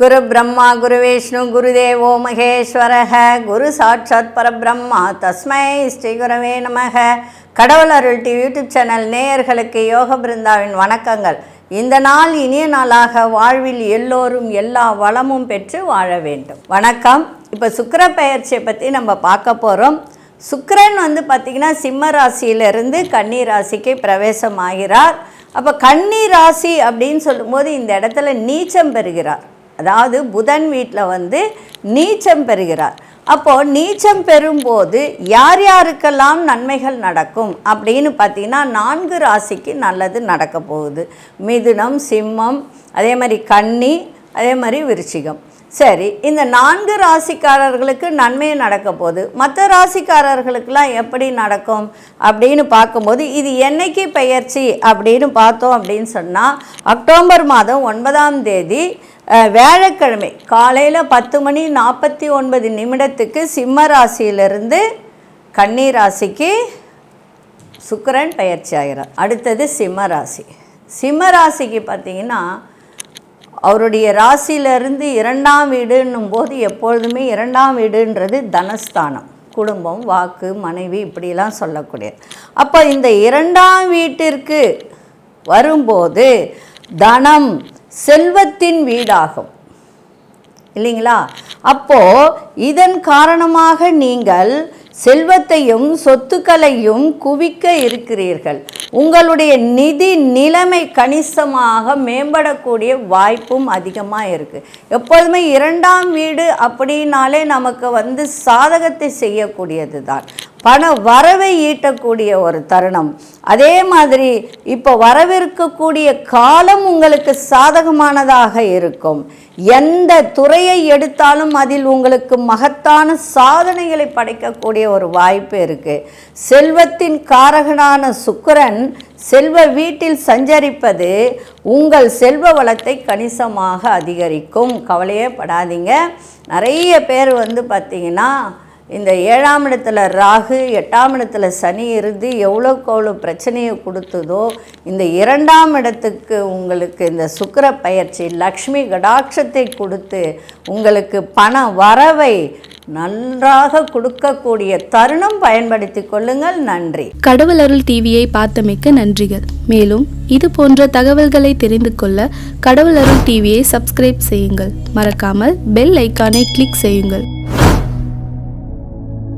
குரு பிரம்மா குரு விஷ்ணு குருதேவோ மகேஸ்வரக குரு சாட்சாத் பரபிரம்மா தஸ்மை ஸ்ரீ குரவே நமக. கடவுள் அருள் டிவி யூடியூப் சேனல் நேயர்களுக்கு யோக பிருந்தாவின் வணக்கங்கள். இந்த நாள் இனிய நாளாக வாழ்வில் எல்லோரும் எல்லா வளமும் பெற்று வாழ வேண்டும். வணக்கம். இப்போ சுக்கர பெயர்ச்சியை பற்றி நம்ம பார்க்க போகிறோம் சுக்கரன் வந்து பார்த்திங்கன்னா சிம்ம ராசியிலிருந்து கன்னி ராசிக்கு பிரவேசம் ஆகிறார் அப்போ கன்னி ராசி அப்படின்னு சொல்லும்போது இந்த இடத்துல நீச்சம் பெறுகிறார். அதாவது புதன் வீட்டில் வந்து நீச்சம் பெறுகிறார். அப்போது நீச்சம் பெறும்போது யார் யாருக்கெல்லாம் நன்மைகள் நடக்கும் அப்படின்னு பார்த்தீங்கன்னா நான்கு ராசிக்கு நல்லது நடக்க போகுது. மிதுனம் சிம்மம் அதே மாதிரி கன்னி அதே மாதிரி விருச்சிகம். சரி இந்த நான்கு ராசிக்காரர்களுக்கு நன்மை நடக்க போகுது. மற்ற ராசிக்காரர்களுக்கெல்லாம் எப்படி நடக்கும் அப்படின்னு பார்க்கும்போது இது என்னைக்கு பெயர்ச்சி அப்படின்னு பார்த்தோம் அப்படின்னு சொன்னால் அக்டோபர் மாதம் ஒன்பதாம் தேதி வியாழக்கிழமை காலையில் பத்து மணி நாற்பத்தி ஒன்பது நிமிடத்துக்கு சிம்ம ராசியிலிருந்து கன்னி ராசிக்கு சுக்கரன் பயிற்சி ஆகிறார். அடுத்தது சிம்ம ராசி. சிம்ம ராசிக்கு பார்த்தீங்கன்னா அவருடைய ராசியிலிருந்து இரண்டாம் வீடுன்னும் போது எப்பொழுதுமே இரண்டாம் வீடுன்றது தனஸ்தானம். குடும்பம் வாக்கு மனைவி இப்படிலாம் சொல்லக்கூடியது. அப்போ இந்த இரண்டாம் வீட்டிற்கு வரும்போது தனம் செல்வத்தின் வீடாகும். இல்லைங்களா? அப்போ இதன் காரணமாக நீங்கள் செல்வத்தையும் சொத்துக்களையும் குவிக்க இருக்கிறீர்கள். உங்களுடைய நிதி நிலைமை கணிசமாக மேம்படக்கூடிய வாய்ப்பும் அதிகமாக இருக்குது எப்பொழுதுமே இரண்டாம் வீடு அப்படின்னாலே நமக்கு வந்து சாதகத்தை செய்யக்கூடியது தான் பண வரவை ஈட்டக்கூடிய ஒரு தருணம். அதே மாதிரி இப்போ வரவிருக்கக்கூடிய காலம் உங்களுக்கு சாதகமானதாக இருக்கும். எந்த துறையை எடுத்தாலும் அதில் உங்களுக்கு மகத்தான சாதனைகளை படைக்கக்கூடிய ஒரு வாய்ப்பு இருக்குது செல்வத்தின் காரகனான சுக்கரன் செல்வ வீட்டில் சஞ்சரிப்பது உங்கள் செல்வ வளத்தை கணிசமாக அதிகரிக்கும். கவலையே படாதீங்க. நிறைய பேர் வந்து பார்த்திங்கன்னா இந்த ஏழாம் இடத்துல ராகு எட்டாம் இடத்துல சனி இருந்து எவ்வளோக்கு எவ்வளோ பிரச்சனையை கொடுத்ததோ இந்த இரண்டாம் இடத்துக்கு உங்களுக்கு இந்த சுக்கர பயிற்சி லக்ஷ்மி கடாட்சத்தை கொடுத்து உங்களுக்கு பண வரவை நன்றாக கொடுக்கக்கூடிய தருணம் பயன்படுத்தி கொள்ளுங்கள். நன்றி. கடவுள் அருள் டிவியை பார்த்தமைக்க நன்றிகள். மேலும் இது போன்ற தகவல்களை தெரிந்து கொள்ள கடவுள் அருள் டிவியை சப்ஸ்கிரைப் செய்யுங்கள். மறக்காமல் பெல் ஐக்கானை கிளிக் செய்யுங்கள்.